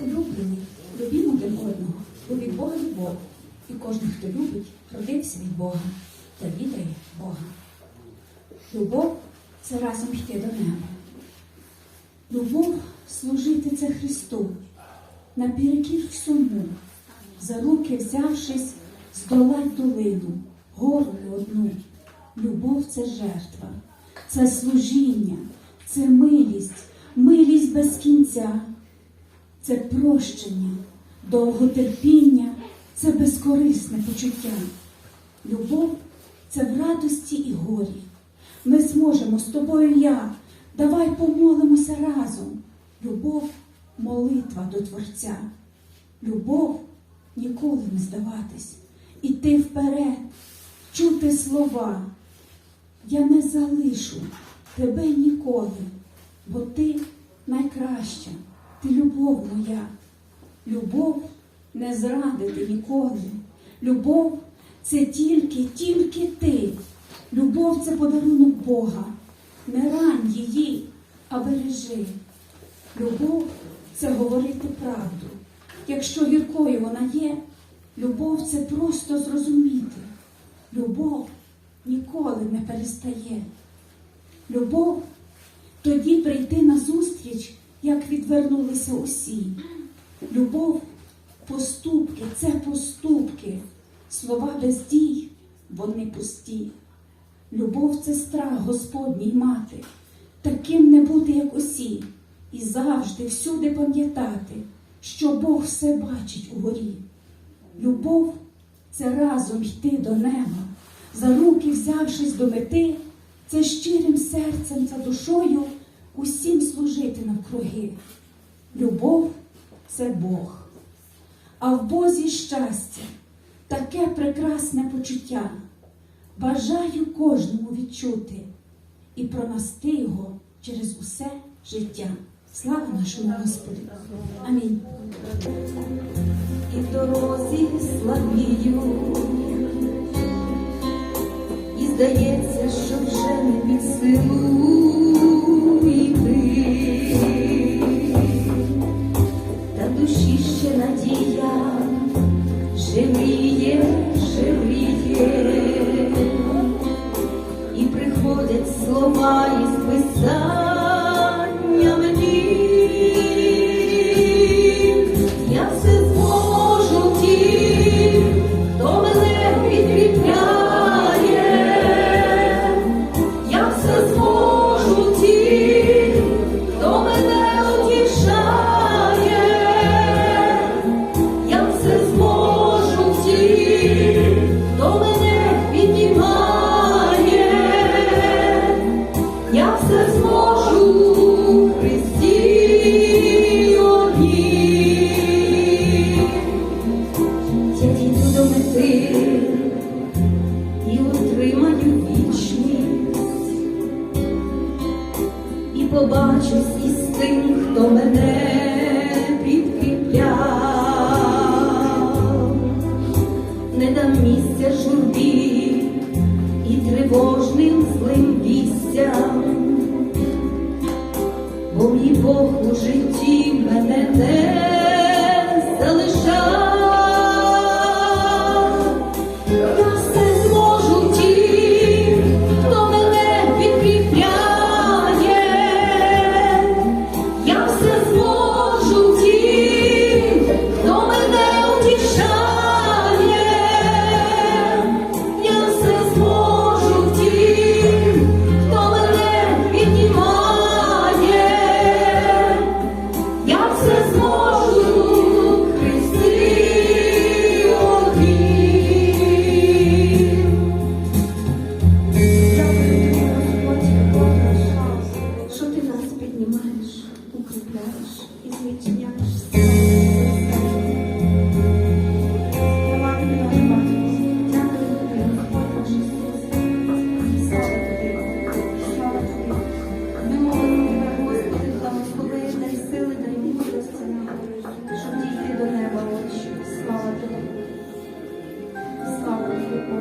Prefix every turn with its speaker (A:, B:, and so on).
A: Улюблені, любімо один одного, бо від Бога любов. І кожен, хто любить, родився від Бога та відає Бога. Любов це разом йти до неба. Любов служити це Христу, наперекір всьому, за руки взявшись, здолать долину, гору не одну. Любов це жертва, це служіння, це милість, милість без кінця, це прощення, довготерпіння, це безкорисне почуття. Любов це в радості і горі. Ми зможемо з тобою я. Давай помолимося разом. Любов молитва до Творця. Любов ніколи не здаватись, іти вперед, чути слова. Я не залишу тебе ніколи, бо ти найкраща, ти любов моя. Любов не зрадити ніколи. Любов це тільки, тільки ти. Любов це подарунок Бога. Не рань її, а бережи. Любов це говорити правду. Якщо гіркою вона є, любов це просто зрозуміти. Любов ніколи не перестає. Любов тоді прийти на зустріч, як відвернулися усі. Любов поступки це поступки, слова без дій, вони пусті. Любов це страх Господній мати, таким не бути, як усі, і завжди всюди пам'ятати, що Бог все бачить угорі. Любов це разом йти до неба, за руки взявшись до мети, це щирим серцем та душою усім служити навкруги. Любов це Бог, а в Бозі щастя, таке прекрасне почуття. Бажаю кожному відчути і пронести його через усе життя. Слава нашому Господу! Амінь.
B: і в дорозі слабію, і здається, що вже не під силу вістям, бо мій Бог у житті мене не